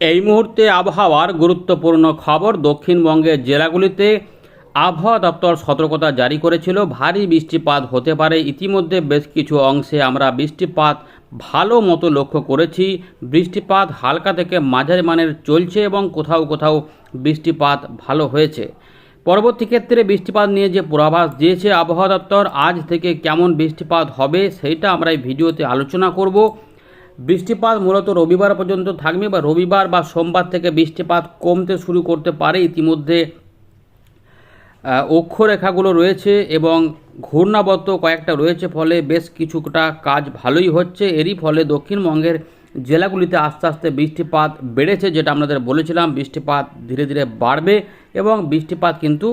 এই মুহূর্তে আবহাওয়ার গুরুত্বপূর্ণ খবর দক্ষিণবঙ্গের জেলাগুলিতে আবহাওয়া দপ্তর সতর্কতা জারি করেছিল। ভারী বৃষ্টিপাত হতে পারে। ইতিমধ্যে বেশ কিছু অংশে আমরা বৃষ্টিপাত ভালো মতো লক্ষ্য করেছি। বৃষ্টিপাত হালকা থেকে মাঝারি মানের চলছে এবং কোথাও কোথাও বৃষ্টিপাত ভালো হয়েছে। পরবর্তী ক্ষেত্রে বৃষ্টিপাত নিয়ে যে পূর্বাভাস দিয়েছে আবহাওয়া দপ্তর, আজ থেকে কেমন বৃষ্টিপাত হবে সেইটা আমরা এই ভিডিওতে আলোচনা করব। বৃষ্টিপাত মূলত রবিবার পর্যন্ত থাকবে বা রবিবার বা সোমবার থেকে বৃষ্টিপাত কমতে শুরু করতে পারে। ইতিমধ্যে অক্ষরেখাগুলো রয়েছে এবং ঘূর্ণাবর্ত কয়েকটা রয়েছে, ফলে বেশ কিছুটা কাজ ভালোই হচ্ছে। এরই ফলে দক্ষিণবঙ্গের জেলাগুলিতে আস্তে আস্তে বৃষ্টিপাত বেড়েছে, যেটা আপনাদের বলেছিলাম। বৃষ্টিপাত ধীরে ধীরে বাড়বে এবং বৃষ্টিপাত কিন্তু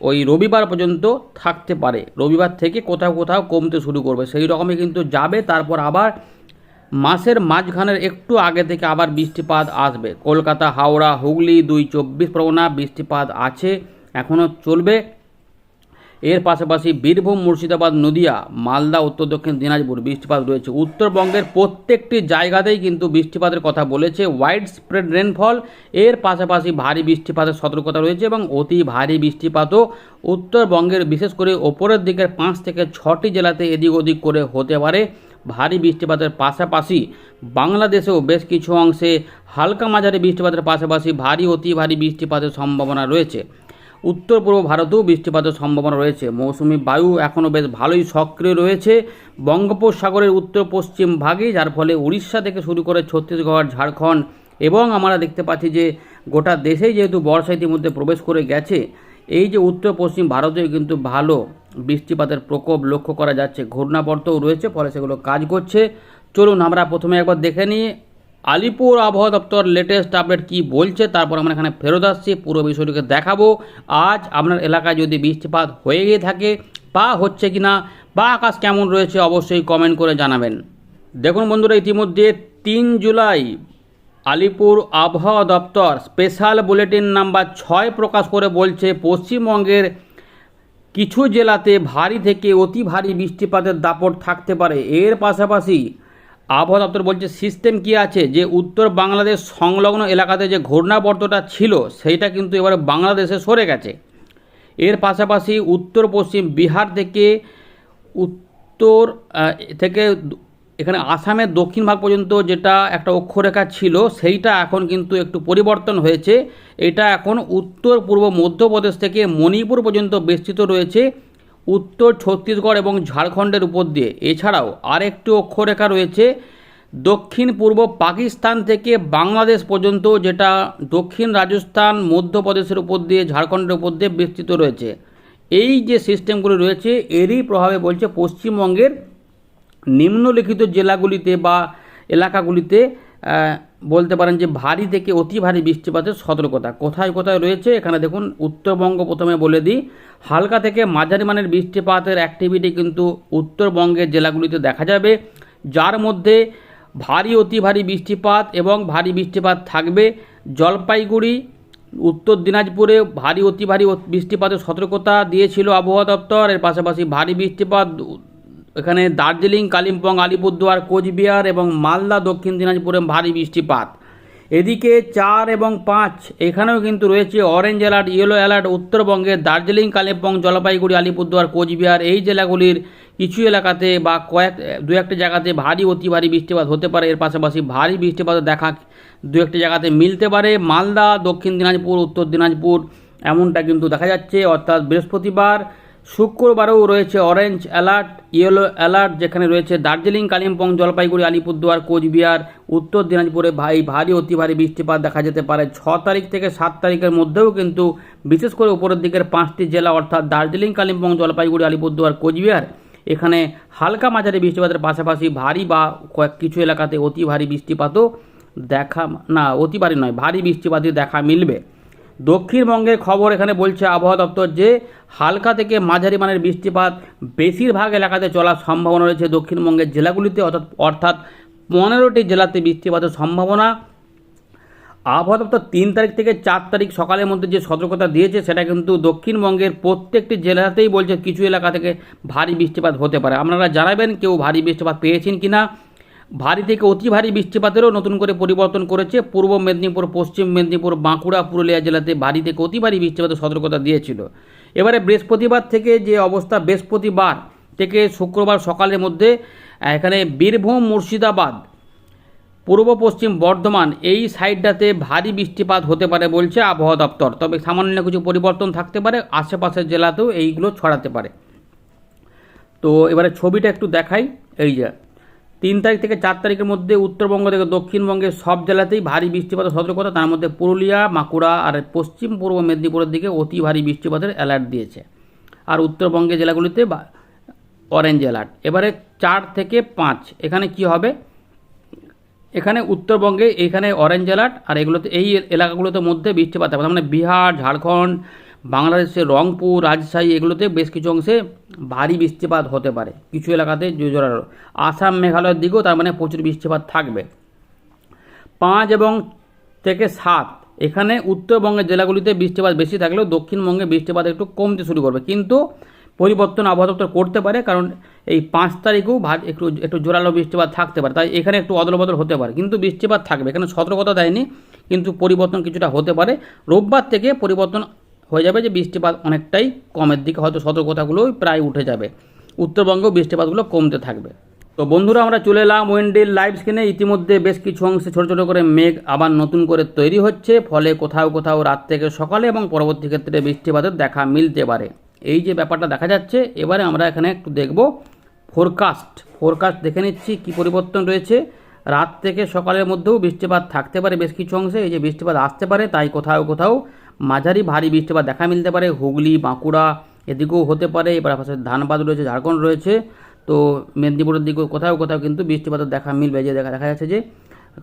ওই রবিবার পর্যন্ত থাকতে পারে। রবিবার থেকে কোথাও কোথাও কমতে শুরু করবে। সেই রকমই কিন্তু যাবে, তারপর আবার মাসের মাঝখানের একটু আগে থেকে আবার বৃষ্টিপাত আসবে। কলকাতা, হাওড়া, হুগলি, দুই চব্বিশ পরগনা বৃষ্টিপাত আছে, এখনও চলবে। এর পাশাপাশি বীরভূম মুর্শিদাবাদ, নদিয়া, মালদা, উত্তর দক্ষিণ, দিনাজপুর বৃষ্টিপাত রয়েছে। উত্তরবঙ্গের প্রত্যেকটি জায়গাতেই কিন্তু বৃষ্টিপাতের কথা বলেছে। ওয়াইড স্প্রেড রেনফল, এর পাশাপাশি ভারী বৃষ্টিপাতের সতর্কতা রয়েছে এবং অতি ভারী বৃষ্টিপাতও উত্তরবঙ্গের, বিশেষ করে ওপরের দিকের পাঁচ থেকে ছটি জেলাতে এদিক ওদিক করে হতে পারে। ভারী বৃষ্টিপাতের পাশাপাশি বাংলাদেশেও বেশ কিছু অংশে হালকা মাঝারি বৃষ্টিপাতের পাশাপাশি ভারী, অতি ভারী বৃষ্টিপাতের সম্ভাবনা রয়েছে। উত্তর পূর্ব ভারতেও বৃষ্টিপাতের সম্ভাবনা রয়েছে। মৌসুমি বায়ু এখনও বেশ ভালোই সক্রিয় রয়েছে। বঙ্গোপসাগরের উত্তর পশ্চিম ভাগে, যার ফলে উড়িষ্যা থেকে শুরু করে ছত্তিশগড়, ঝাড়খণ্ড এবং আমরা দেখতে পাচ্ছি যে গোটা দেশেই যেহেতু বর্ষা ইতিমধ্যে প্রবেশ করে গেছে, এই যে উত্তর পশ্চিম ভারতেও কিন্তু ভালো বৃষ্টিপাতের প্রকোপ লক্ষ্য করা যাচ্ছে। ঘূর্ণাবর্তও রয়েছে, ফলে সেগুলো কাজ করছে। চলুন আমরা প্রথমে একবার দেখে নিই আলিপুর আবহাওয়া দপ্তর লেটেস্ট আপডেট কি বলছে, তারপর আমরা এখানে ফেরত আসছি, পুরো বিষয়টিকে দেখাবো। আজ আপনার এলাকায় যদি বৃষ্টিপাত হয়ে গিয়ে থাকে, বা হচ্ছে কি না বা আকাশ কেমন রয়েছে, অবশ্যই কমেন্ট করে জানাবেন। দেখুন বন্ধুরা, ইতিমধ্যে তিন জুলাই আলিপুর আবহাওয়া দপ্তর স্পেশাল বুলেটিন নাম্বার ছয় প্রকাশ করে বলছে, পশ্চিমবঙ্গের কিছু জেলাতে ভারী থেকে অতি ভারী বৃষ্টিপাতের দাপট থাকতে পারে। এর পাশাপাশি আবহাওয়া দপ্তর বলছে সিস্টেম কি আছে? যে উত্তর বাংলাদেশ সংলগ্ন এলাকাতে যে ঘূর্ণাবর্তটা ছিল, সেইটা কিন্তু এবারে বাংলাদেশে সরে গেছে। এর পাশাপাশি উত্তর পশ্চিম বিহার থেকে উত্তর থেকে এখানে আসামের দক্ষিণ ভাগ পর্যন্ত যেটা একটা অক্ষরেখা ছিল, সেইটা এখন কিন্তু একটু পরিবর্তন হয়েছে। এটা এখন উত্তর পূর্ব মধ্যপ্রদেশ থেকে মণিপুর পর্যন্ত বিস্তৃত রয়েছে। উত্তর ছত্তিশগড় এবং ঝাড়খণ্ডের উপর দিয়ে। এছাড়াও আরেকটি অক্ষরেখা রয়েছে, দক্ষিণ পূর্ব পাকিস্তান থেকে বাংলাদেশ পর্যন্ত, যেটা দক্ষিণ রাজস্থান, মধ্যপ্রদেশের উপর দিয়ে, ঝাড়খণ্ডের উপর দিয়ে বিস্তৃত রয়েছে। এই যে সিস্টেমগুলো রয়েছে, এরই প্রভাবে বলছে পশ্চিমবঙ্গের নিম্নলিখিত জেলাগুলিতে বা এলাকাগুলিতে বলতে পারেন যে ভারী থেকে অতি ভারী বৃষ্টিপাতের সতর্কতা। কোথায় কোথায় রয়েছে? এখানে দেখুন, উত্তরবঙ্গ প্রথমে বলে দিই। হালকা থেকে মাঝারি মানের বৃষ্টিপাতের অ্যাক্টিভিটি কিন্তু উত্তরবঙ্গের জেলাগুলিতে দেখা যাবে। যার মধ্যে ভারী, অতি ভারী বৃষ্টিপাত এবং ভারী বৃষ্টিপাত থাকবে জলপাইগুড়ি, উত্তর দিনাজপুরে ভারী, অতি ভারী বৃষ্টিপাতের সতর্কতা দিয়েছিল আবহাওয়া দপ্তর। এর পাশাপাশি ভারী বৃষ্টিপাত এখানে দার্জিলিং, কালিম্পং, আলিপুরদুয়ার, কোচবিহার এবং মালদা, দক্ষিণ দিনাজপুরে ভারী বৃষ্টিপাত। এদিকে চার এবং পাঁচ, এখানেও কিন্তু রয়েছে অরেঞ্জ অ্যালার্ট ইয়েলো অ্যালার্ট উত্তরবঙ্গের দার্জিলিং, কালিম্পং, জলপাইগুড়ি, আলিপুরদুয়ার, কোচবিহার এই জেলাগুলির কিছু এলাকাতে বা কয়েক, দু একটি জায়গাতে ভারী অতি ভারী বৃষ্টিপাত হতে পারে। এর পাশাপাশি ভারী বৃষ্টিপাত দেখা দু একটি জায়গাতে মিলতে পারে। মালদা, দক্ষিণ দিনাজপুর, উত্তর দিনাজপুর এমনটা কিন্তু দেখা যাচ্ছে। অর্থাৎ বৃহস্পতিবার শুক্রবারেও রয়েছে অরেঞ্জ অ্যালার্ট ইয়েলো অ্যালার্ট যেখানে রয়েছে দার্জিলিং, কালিম্পং, জলপাইগুড়ি, আলিপুরদুয়ার, কোচবিহার, উত্তর দিনাজপুরে ভাই ভারী, অতি ভারী বৃষ্টিপাত দেখা যেতে পারে। ছ তারিখ থেকে সাত তারিখের মধ্যেও কিন্তু বিশেষ করে উপরের দিকের পাঁচটি জেলা অর্থাৎ দার্জিলিং, কালিম্পং, জলপাইগুড়ি, আলিপুরদুয়ার, কোচবিহার, এখানে হালকা মাঝারি বৃষ্টিপাতের পাশাপাশি ভারী বা কয়েক কিছু এলাকাতে অতি ভারী বৃষ্টিপাতও দেখা, না, অতি ভারী নয়, ভারী বৃষ্টিপাতই দেখা মিলবে। দক্ষিণবঙ্গের খবর এখানে বলছে আবহাওয়া দপ্তর যে হালকা থেকে মাঝারি মানের বৃষ্টিপাত বেশিরভাগ এলাকাতে চলার সম্ভাবনা রয়েছে। দক্ষিণবঙ্গের জেলাগুলিতে অর্থাৎ অর্থাৎ পনেরোটি জেলাতে বৃষ্টিপাতের সম্ভাবনা। আবহাওয়া দপ্তর তিন তারিখ থেকে চার তারিখ সকালের মধ্যে যে সতর্কতা দিয়েছে, সেটা কিন্তু দক্ষিণবঙ্গের প্রত্যেকটি জেলাতেই বলছে, কিছু এলাকা থেকে ভারী বৃষ্টিপাত হতে পারে। আপনারা জানাবেন কেউ ভারী বৃষ্টিপাত পেয়েছেন কি না ভারী থেকে অতি ভারী বৃষ্টিপাতেরও নতুন করে পরিবর্তন করেছে পূর্ব মেদিনীপুর, পশ্চিম মেদিনীপুর, বাঁকুড়া, পুরুলিয়া জেলাতে ভারী থেকে অতি ভারী বৃষ্টিপাতের সতর্কতা দিয়েছিল। এবারে বৃহস্পতিবার থেকে যে অবস্থা বৃহস্পতিবার থেকে শুক্রবার সকালের মধ্যে, এখানে বীরভূম, মুর্শিদাবাদ, পূর্ব পশ্চিম বর্ধমান এই সাইডটাতে ভারী বৃষ্টিপাত হতে পারে বলছে আবহাওয়া দপ্তর। তবে সামান্য কিছু পরিবর্তন থাকতে পারে, আশেপাশের জেলাতেও এইগুলো ছড়াতে পারে। তো এবারে ছবিটা একটু দেখাই, এই যে তিন তারিখ থেকে চার তারিখের মধ্যে উত্তরবঙ্গ থেকে দক্ষিণবঙ্গের সব জেলাতেই ভারী বৃষ্টিপাতের সতর্কতা, তার মধ্যে পুরুলিয়া বাঁকুড়া আর পশ্চিম পূর্ব মেদিনীপুরের দিকে অতি ভারী বৃষ্টিপাতের অ্যালার্ট দিয়েছে। আর উত্তরবঙ্গের জেলাগুলিতে অরেঞ্জ অ্যালার্ট এবারে চার থেকে পাঁচ, এখানে কি হবে? এখানে উত্তরবঙ্গে এখানে অরেঞ্জ অ্যালার্ট আর এগুলোতে, এই এলাকাগুলোতে মধ্যে বৃষ্টিপাত হবে। মানে বিহার, ঝাড়খণ্ড বাংলাদেশের রংপুর, রাজশাহী এগুলোতে বেশ কিছু অংশে ভারী বৃষ্টিপাত হতে পারে। কিছু এলাকাতে জোরালো আসাম, মেঘালয়ের দিকেও তার মানে প্রচুর বৃষ্টিপাত থাকবে। পাঁচ এবং থেকে সাত, এখানে উত্তরবঙ্গের জেলাগুলিতে বৃষ্টিপাত বেশি থাকলেও দক্ষিণবঙ্গে বৃষ্টিপাত একটু কমতে শুরু করবে। কিন্তু পরিবর্তন আবহাওয়া দপ্তর করতে পারে, কারণ এই পাঁচ তারিখেও ভার একটু একটু জোরালো বৃষ্টিপাত থাকতে পারে। তাই এখানে একটু অদল বদল হতে পারে। কিন্তু বৃষ্টিপাত থাকবে। এখানে সতর্কতা দেয়নি, কিন্তু পরিবর্তন কিছুটা হতে পারে। রোববার থেকে পরিবর্তন হয়ে যাবে যে বৃষ্টিপাত অনেকটাই কমের দিকে, হয়তো সতর্কতাগুলোই প্রায় উঠে যাবে। উত্তরবঙ্গেও বৃষ্টিপাতগুলো কমতে থাকবে। তো বন্ধুরা, আমরা চলে এলাম ওয়েন্ডেল লাইভ স্ক্রিনে। ইতিমধ্যে বেশ কিছু অংশে ছোটো ছোটো করে মেঘ আবার নতুন করে তৈরি হচ্ছে। ফলে কোথাও কোথাও রাত থেকে সকালে এবং পরবর্তী ক্ষেত্রে বৃষ্টিপাতের দেখা মিলতে পারে। এই যে ব্যাপারটা দেখা যাচ্ছে, এবারে আমরা এখানে একটু দেখব ফোরকাস্ট ফোরকাস্ট দেখে নিচ্ছি কি পরিবর্তন রয়েছে। রাত থেকে সকালের মধ্যেও বৃষ্টিপাত থাকতে পারে বেশ কিছু অংশে। এই যে বৃষ্টিপাত আসতে পারে, তাই কোথাও কোথাও মাঝারি ভারী বৃষ্টিপাত দেখা মিলতে পারে, হুগলি, বাঁকুড়া এদিকেও হতে পারে, এবার পাশে ধানবাদ রয়েছে, ঝাড়খণ্ড রয়েছে, তো মেদিনীপুরের দিকেও কোথাও কোথাও কিন্তু বৃষ্টিপাতের দেখা মিলবে, যে দেখা দেখা যাচ্ছে যে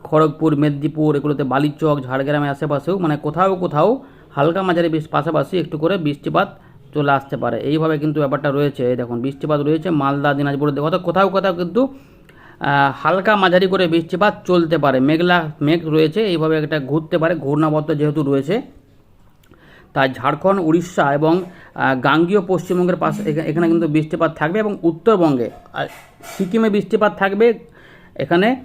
খড়গপুর, মেদিনীপুর, এগুলোতে বালিচক, ঝাড়গ্রামের আশেপাশেও মানে কোথাও কোথাও হালকা মাঝারি পাশাপাশি একটু করে বৃষ্টিপাত চলে আসতে পারে। এইভাবে কিন্তু ব্যাপারটা রয়েছে দেখুন, বৃষ্টিপাত রয়েছে, মালদা দিনাজপুরের দিকে অর্থাৎ কোথাও কোথাও কিন্তু হালকা মাঝারি করে বৃষ্টিপাত চলতে পারে। মেঘলা মেঘ রয়েছে, এইভাবে একটা ঘুরতে পারে, ঘূর্ণাবর্ত যেহেতু রয়েছে তাই ঝাড়খণ্ড, উড়িষ্যা এবং গাঙ্গীয় পশ্চিমবঙ্গের পাশে এখানে কিন্তু বৃষ্টিপাত থাকবে এবং উত্তরবঙ্গে, আর সিকিমে বৃষ্টিপাত থাকবে, এখানে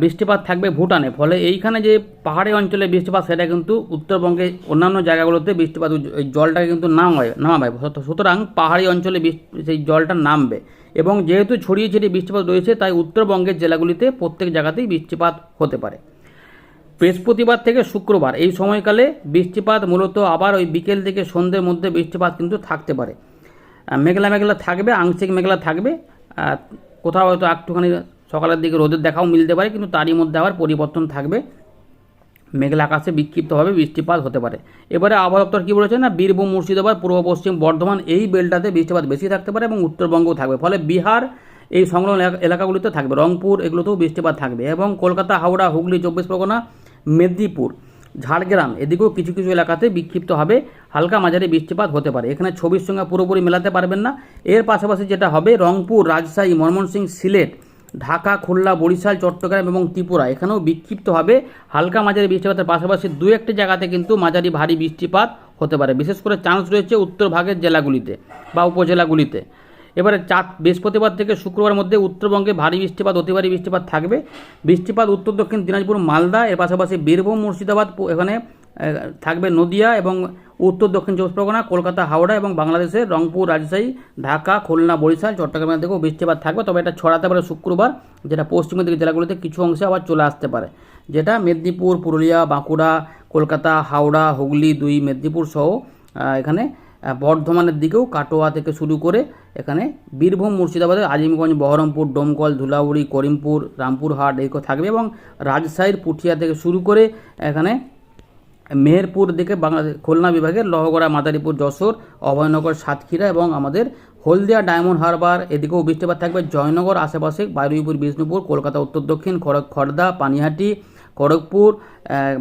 বৃষ্টিপাত থাকবে ভুটানে। ফলে এইখানে যে পাহাড়ি অঞ্চলে বৃষ্টিপাত, সেটা কিন্তু উত্তরবঙ্গে অন্যান্য জায়গাগুলোতে বৃষ্টিপাত ওই- জলটাকে কিন্তু নামাবে নামাবে। সুত- সুতরাং পাহাড়ি অঞ্চলে সেই জলটা নামবে। এবং যেহেতু ছড়িয়ে ছিটিয়ে বৃষ্টিপাত রয়েছে, তাই উত্তরবঙ্গের জেলাগুলিতে প্রত্যেক জায়গাতেই বৃষ্টিপাত হতে পারে। বৃহস্পতিবার থেকে শুক্রবার। এই সময়কালে বৃষ্টিপাত মূলত আবার ওই বিকেল থেকে সন্ধ্যের মধ্যে বৃষ্টিপাত কিন্তু থাকতে পারে। মেঘলা মেঘলা থাকবে, আংশিক মেঘলা থাকবে। কোথাও হয়তো একটুখানি সকালের দিকে রোদের দেখাও মিলতে পারে, কিন্তু তারই মধ্যে আবার পরিবর্তন থাকবে। মেঘলা আকাশে বিক্ষিপ্তভাবে বৃষ্টিপাত হতে পারে। এবারে আবহাওয়া দপ্তর কী বলেছে না, বীরভূম, মুর্শিদাবাদ, পূর্ব পশ্চিম, বর্ধমান এই বেলটাতে বৃষ্টিপাত বেশি থাকতে পারে এবং উত্তরবঙ্গও থাকবে। ফলে বিহার এই সংলগ্ন এলাকা- এলাকাগুলিতে থাকবে। রংপুর, এগুলোতেও বৃষ্টিপাত থাকবে এবং কলকাতা, হাওড়া, হুগলি, চব্বিশ পরগনা, মেদিনীপুর, ঝাড়গ্রাম এদিকেও কিছু কিছু এলাকাতে বিক্ষিপ্তভাবে হালকা মাঝারি বৃষ্টিপাত হতে পারে। এখানে ছবির সঙ্গে পুরোপুরি মেলাতে পারবেন না। এর পাশাপাশি যেটা হবে, রংপুর, রাজশাহী ময়মনসিংহ সিলেট, ঢাকা, খুলনা, বরিশাল, চট্টগ্রাম এবং ত্রিপুরা এখানেও বিক্ষিপ্তভাবে হালকা মাঝারি বৃষ্টিপাতের পাশাপাশি দু একটি জায়গাতে কিন্তু মাঝারি ভারী বৃষ্টিপাত হতে পারে। বিশেষ করে চান্স রয়েছে উত্তর ভাগের জেলাগুলিতে বা উপজেলাগুলিতে। এবারে চার বৃহস্পতিবার থেকে শুক্রবার মধ্যে উত্তরবঙ্গে ভারী বৃষ্টিপাত অতি ভারী বৃষ্টিপাত থাকবে। বৃষ্টিপাত উত্তর দক্ষিণ দিনাজপুর, মালদা, এর পাশাপাশি বীরভূম, মুর্শিদাবাদ এখানে থাকবে নদিয়া এবং উত্তর দক্ষিণ চব্বিশ পরগনা, কলকাতা, হাওড়া এবং বাংলাদেশের রংপুর, রাজশাহী, ঢাকা, খুলনা, বরিশাল চট্টগ্রামের দিকেও বৃষ্টিপাত থাকবে। তবে এটা ছড়াতে পারে শুক্রবার, যেটা পশ্চিমের দিকে জেলাগুলিতে কিছু অংশে আবার চলে আসতে পারে। যেটা মেদিনীপুর, পুরুলিয়া, বাঁকুড়া, কলকাতা, হাওড়া, হুগলি, দুই, মেদিনীপুর সহ এখানে বর্ধমানের দিকেও কাটোয়া থেকে শুরু করে এখানে বীরভূম মুর্শিদাবাদের আজিমগঞ্জ, বহরমপুর, ডোমকল, ধুলাউড়ি, করিমপুর, রামপুরহাট এইগুলো থাকবে এবং রাজশাহীর পুঠিয়া থেকে শুরু করে এখানে মেহেরপুর দিকে বাংলাদেশ খুলনা বিভাগের লহগড়া, মাদারীপুর, যশোর, অভয়নগর, সাতক্ষীরা এবং আমাদের হলদিয়া ডায়মন্ড হারবার এদিকেও বৃষ্টিপাত থাকবে। জয়নগর আশেপাশে বারুইপুর, বিষ্ণুপুর, কলকাতা, উত্তর দক্ষিণ খড়দা, পানিহাটি খড়গপুর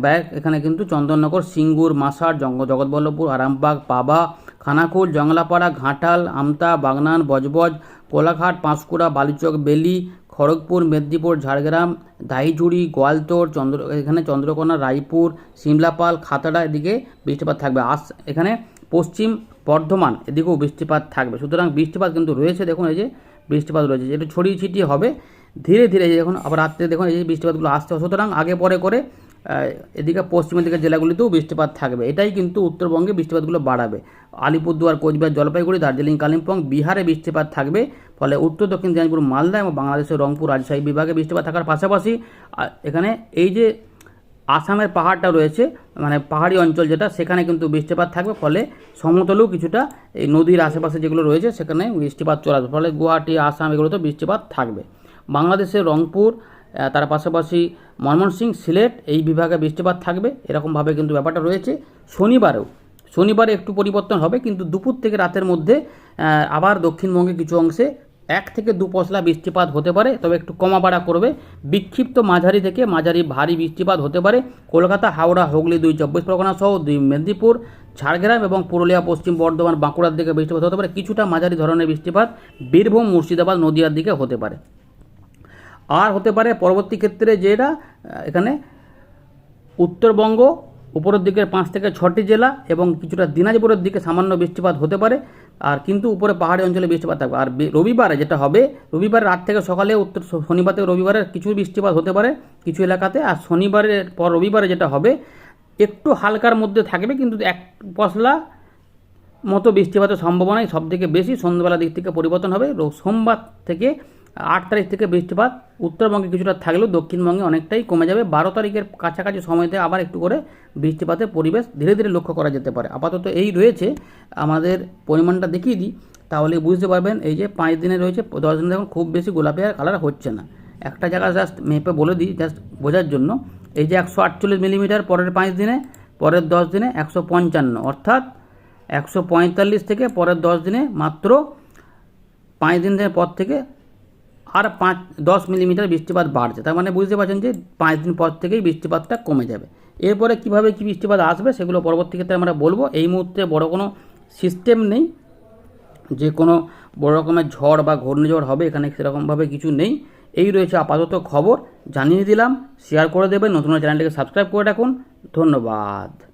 ব্যাগ এখানে কিন্তু চন্দননগর, সিঙ্গুর, মাসার, জঙ্গ, জগৎবল্লভপুর, আরামবাগ, পাবা খানাকুল জংলাপাড়া, ঘাটাল, আমতা, বাগনান, বজবজ, কোলাঘাট, পাঁশকুড়া, বালিচক, বেলি, খড়গপুর, মেদিনীপুর, ঝাড়গ্রাম দাইজুড়ি গোয়ালতোড় চন্দ্র, এখানে চন্দ্রকোনা, রায়পুর, সিমলাপাল, খাতড়া, এদিকে বৃষ্টিপাত থাকবে। আস এখানে পশ্চিম বর্ধমান, এদিকেও বৃষ্টিপাত থাকবে। সুতরাং বৃষ্টিপাত কিন্তু রয়েছে। দেখুন, এই যে বৃষ্টিপাত রয়েছে। যেটা ছড়িয়ে ছিটিয়ে হবে ধীরে ধীরে দেখুন, আবার রাত্রে দেখুন এই বৃষ্টিপাতগুলো আসছে সুতরাং আগে পরে করে এদিকে পশ্চিমের দিকের জেলাগুলিতেও বৃষ্টিপাত থাকবে। এটাই কিন্তু উত্তরবঙ্গে বৃষ্টিপাতগুলো বাড়াবে। আলিপুরদুয়ার, কোচবিহার, জলপাইগুড়ি, দার্জিলিং, কালিম্পং বিহারে বৃষ্টিপাত থাকবে, ফলে উত্তর, দক্ষিণ দিনাজপুর, মালদা এবং বাংলাদেশের রংপুর, রাজশাহী বিভাগে বৃষ্টিপাত থাকার পাশাপাশি এখানে এই যে আসামের পাহাড়টা রয়েছে মানে পাহাড়ি অঞ্চল যেটা, সেখানে কিন্তু বৃষ্টিপাত থাকবে, ফলে সমতলেও কিছুটা এই নদীর আশেপাশে যেগুলো রয়েছে, সেখানে বৃষ্টিপাত চলে আসবে। ফলে গুয়াহাটি, আসাম, এগুলোতে বৃষ্টিপাত থাকবে। বাংলাদেশের রংপুর তার পাশাপাশি ময়মনসিংহ সিলেট, এই বিভাগে বৃষ্টিপাত থাকবে। এরকমভাবে কিন্তু ব্যাপারটা রয়েছে। শনিবারেও, শনিবারে একটু পরিবর্তন হবে, কিন্তু দুপুর থেকে রাতের মধ্যে আবার দক্ষিণবঙ্গে কিছু অংশে এক থেকে দু পশলা বৃষ্টিপাত হতে পারে, তবে একটু কমা বাড়া করবে। বিক্ষিপ্ত মাঝারি থেকে মাঝারি ভারী বৃষ্টিপাত হতে পারে। কলকাতা, হাওড়া, হুগলি দুই চব্বিশ পরগনা সহ দুই মেদিনীপুর, ঝাড়গ্রাম এবং পুরুলিয়া, পশ্চিম বর্ধমান, বাঁকুড়ার দিকে বৃষ্টিপাত হতে পারে। কিছুটা মাঝারি ধরনের বৃষ্টিপাত বীরভূম, মুর্শিদাবাদ, নদিয়ার দিকে হতে পারে। আর হতে পারে পরবর্তী ক্ষেত্রে যেটা এখানে উত্তরবঙ্গ, উপরের দিকে পাঁচ থেকে ছটি জেলা এবং কিছুটা দিনাজপুরের দিকে সামান্য বৃষ্টিপাত হতে পারে। আর কিন্তু উপরে পাহাড়ি অঞ্চলে বৃষ্টিপাত থাকবে। আর রবিবারে যেটা হবে রবিবার রাত থেকে সকালে উত্তর শনিবার থেকে রবিবারে কিছু বৃষ্টিপাত হতে পারে কিছু এলাকাতে। আর শনিবারের পর রবিবারে যেটা হবে, একটু হালকার মধ্যে থাকবে কিন্তু এক পশলা মতো বৃষ্টিপাতের সম্ভাবনাই সব থেকে বেশি। সন্ধ্যাবেলার দিক থেকে পরিবর্তন হবে। সোমবার থেকে আট তারিখ থেকে বৃষ্টিপাত উত্তরবঙ্গে কিছুটা থাকলেও দক্ষিণবঙ্গে অনেকটাই কমে যাবে। বারো তারিখের কাছাকাছি সময়তে আবার একটু করে বৃষ্টিপাতের পরিবেশ ধীরে ধীরে লক্ষ্য করা যেতে পারে। আপাতত এই রয়েছে। আমাদের পরিমাণটা দেখিয়ে দিই। তাহলে বুঝতে পারবেন, এই যে পাঁচ দিনে রয়েছে, দশ দিনে দেখুন খুব বেশি গোলাপি আর কালার হচ্ছে না। একটা জায়গা জাস্ট মেপে বলে দিই জাস্ট বোঝার জন্য। এই যে একশো আটচল্লিশ মিলিমিটার পরের পাঁচ দিনে, পরের দশ দিনে একশো পঞ্চান্ন। অর্থাৎ একশো পঁয়তাল্লিশ থেকে পরের দশ দিনে মাত্র পাঁচ দিনের পর থেকে আর পাঁচ, দশ মিলিমিটার বৃষ্টিপাত বাড়ছে। তার মানে বুঝতে পারছেন যে পাঁচ দিন পর থেকেই বৃষ্টিপাতটা কমে যাবে। এরপরে কীভাবে কি বৃষ্টিপাত আসবে সেগুলো পরবর্তী ক্ষেত্রে আমরা বলব। এই মুহূর্তে বড় কোনো সিস্টেম নেই। যে কোনো বড় রকমের ঝড় বা ঘূর্ণিঝড় হবে, এখানে সেরকমভাবে কিছু নেই। এই রয়েছে আপাতত খবর। জানিয়ে দিলাম শেয়ার করে দেবেন। নতুন চ্যানেলটিকে সাবস্ক্রাইব করে রাখুন। ধন্যবাদ।